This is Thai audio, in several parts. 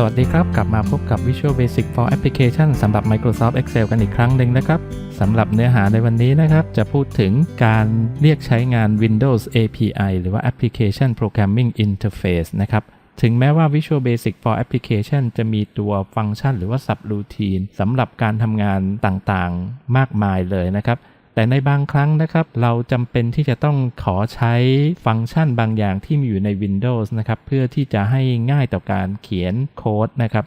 สวัสดีครับ กลับมาพบกับ Visual Basic for Application สำหรับ Microsoft Excel กันอีกครั้งหนึ่งนะครับสำหรับเนื้อหาในวันนี้นะครับ จะพูดถึงการเรียกใช้งาน Windows API หรือว่า Application Programming Interface นะครับ ถึงแม้ว่า Visual Basic for Application จะมีตัวฟังก์ชันหรือว่า subroutine สำหรับการทำงานต่างๆ มากมายเลยนะครับ แต่ในบางครั้งนะครับ เราจำเป็นที่จะต้องขอใช้ฟังก์ชันบางอย่างที่มีอยู่ใน Windows นะครับ เพื่อที่จะให้ง่ายต่อการเขียนโค้ดนะครับ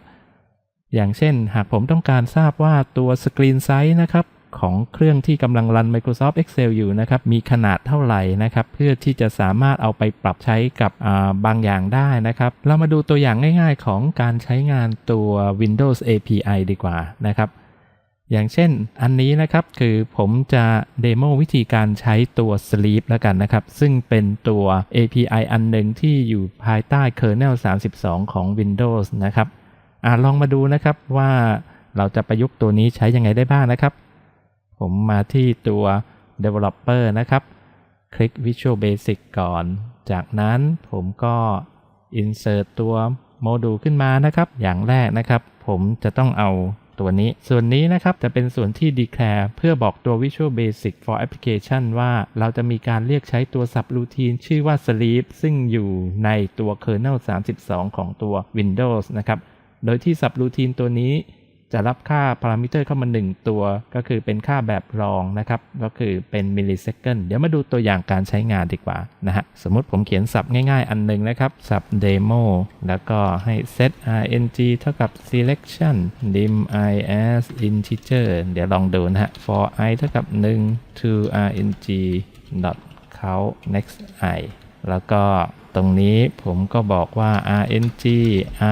อย่างเช่น หากผมต้องการทราบว่าตัวสกรีนไซส์นะครับของเครื่องที่กำลังรัน Microsoft Excel อยู่นะครับ มีขนาดเท่าไหร่นะครับ เพื่อที่จะสามารถเอาไปปรับใช้กับบบางอย่างได้นะครับ เรามาดูตัวอย่างง่ายๆ ของการใช้งานตัว Windows API ดีกว่านะครับ อย่างเช่นอันนี้นะครับคือผมจะเดโมวิธีการใช้ตัว Sleep แล้วกันนะครับ ซึ่งเป็นตัว API อันหนึ่งที่อยู่ภายใต้ kernel 32 ของ Windows นะครับอลองมาดูนะครับว่าเราจะประยุกต์ตัวนี้ใช้ยังไงได้บ้างนะครับ ผมมาที่ตัว developer นะครับ คลิก Visual Basic ก่อน จากนั้นผมก็ insert ตัวโมดูลขึ้นมานะครับ อย่างแรกนะครับ ผมจะต้องเอา ตัวนี้ ส่วนนี้นะครับจะเป็นส่วนที่ declare เพื่อบอกตัว Visual Basic for Application ว่าเราจะมีการเรียกใช้ตัว subroutine ชื่อว่า sleep ซึ่งอยู่ในตัว kernel 32 ของตัว Windows นะครับ โดยที่ subroutine ตัวนี้ จะรับค่าพารามิเตอร์เข้ามา 1 ตัว ก็คือเป็นค่าแบบรองนะครับ ก็คือเป็น millisecond เดี๋ยวมาดูตัวอย่างการใช้งานดีกว่านะฮะ สมมติผมเขียนสับง่ายๆ อันหนึ่งนะครับ สับ demo แล้วก็ให้ set rng เท่ากับ selection dim i as integer เดี๋ยวลองดูนะฮะ for i เท่ากับ 1 to rng dot count next i แล้วก็ ตรงนี้ผมก็บอกว่า rng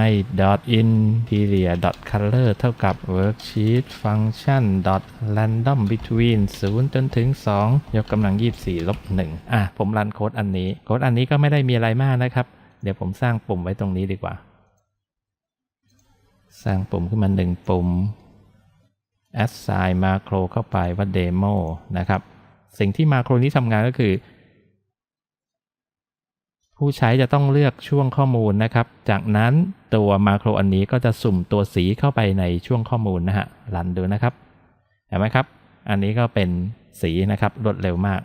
i dot in period dot color เท่ากับ worksheet function dot random between 0 จนถึง 2 ยกกำลัง 24 ลบ 1 อะ ผมรันโค้ดอันนี้ โค้ดอันนี้ก็ไม่ได้มีอะไรมากนะครับ เดี๋ยวผมสร้างปุ่มไว้ตรงนี้ดีกว่า สร้างปุ่มขึ้นมา1ปุ่ม assign macro เข้าไปว่า demo นะครับ สิ่งที่มาโครนี้ทำงานก็คือ ผู้ใช้จะต้องเลือกช่วงข้อมูลนะครับ จากนั้นตัวมาโครอันนี้ก็จะสุ่มตัวสีเข้าไปในช่วงข้อมูลนะฮะรันดูนะครับ เห็นไหมครับ อันนี้ก็เป็นสีนะครับรวดเร็วมาก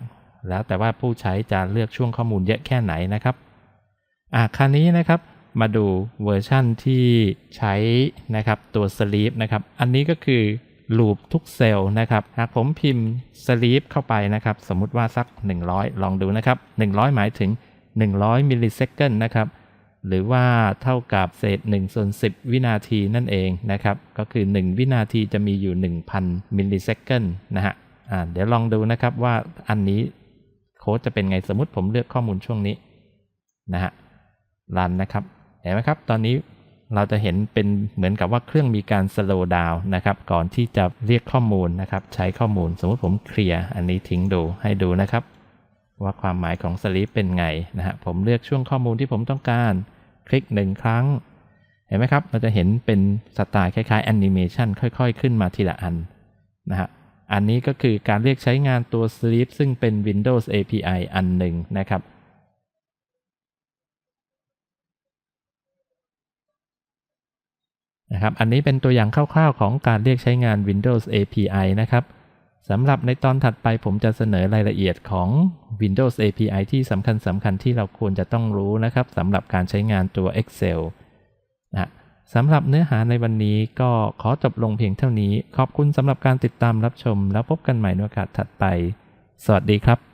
แล้วแต่ว่าผู้ใช้จะเลือกช่วงข้อมูลเยอะแค่ไหนนะครับอะคราวนี้นะครับมาดูเวอร์ชั่นที่ใช้นะครับตัว sleep นะครับ อันนี้ก็คือลูปทุกเซลล์นะครับ หากผมพิมพ์ sleep เข้าไปนะครับ สมมุติว่าสัก 100 ลองดูนะครับ 100 หมายถึง 100 มิลลิเซคันนะครับ หรือว่าเท่ากับเศษ1ส่วน10 วินาทีนั่นเองนะครับ ก็คือ 1 วินาทีจะมีอยู่ 1,000 มิลลิเซคันนะฮะเดี๋ยวลองดูนะครับว่าอันนี้โค้ดจะเป็นไงสมมติผมเลือกข้อมูลช่วงนี้นะฮะรันนะครับ เห็นไหมครับ ตอนนี้เราจะเห็นเป็นเหมือนกับว่าเครื่องมีการ slow down นะครับ ก่อนที่จะเรียกข้อมูลนะครับ ใช้ข้อมูล สมมติผมเคลียร์อันนี้ทิ้งดูให้ดูนะครับ ว่าความหมายของ sleep เป็นไงนะฮะผมเลือกช่วงข้อมูลที่ผมต้องการ คลิกหนึ่งครั้ง เห็นไหมครับ เราจะเห็นเป็นสไตล์คล้ายๆแอนิเมชันค่อยๆ ขึ้นมาทีละอันนะฮะอันนี้ก็คือการเรียกใช้งานตัว sleep ซึ่งเป็น Windows API อันหนึ่งนะครับนะครับ อันนี้เป็นตัวอย่างคร่าวๆ ของการเรียกใช้งาน Windows API นะครับ สำหรับในตอนถัดไปผมจะเสนอรายละเอียดของ Windows API ที่สำคัญสำคัญที่เราควรจะต้องรู้นะครับสำหรับการใช้งานตัว Excel นะสำหรับเนื้อหาในวันนี้ก็ขอจบลงเพียงเท่านี้ ขอบคุณสำหรับการติดตามรับชม แล้วพบกันใหม่ในโอกาสถัดไป สวัสดีครับ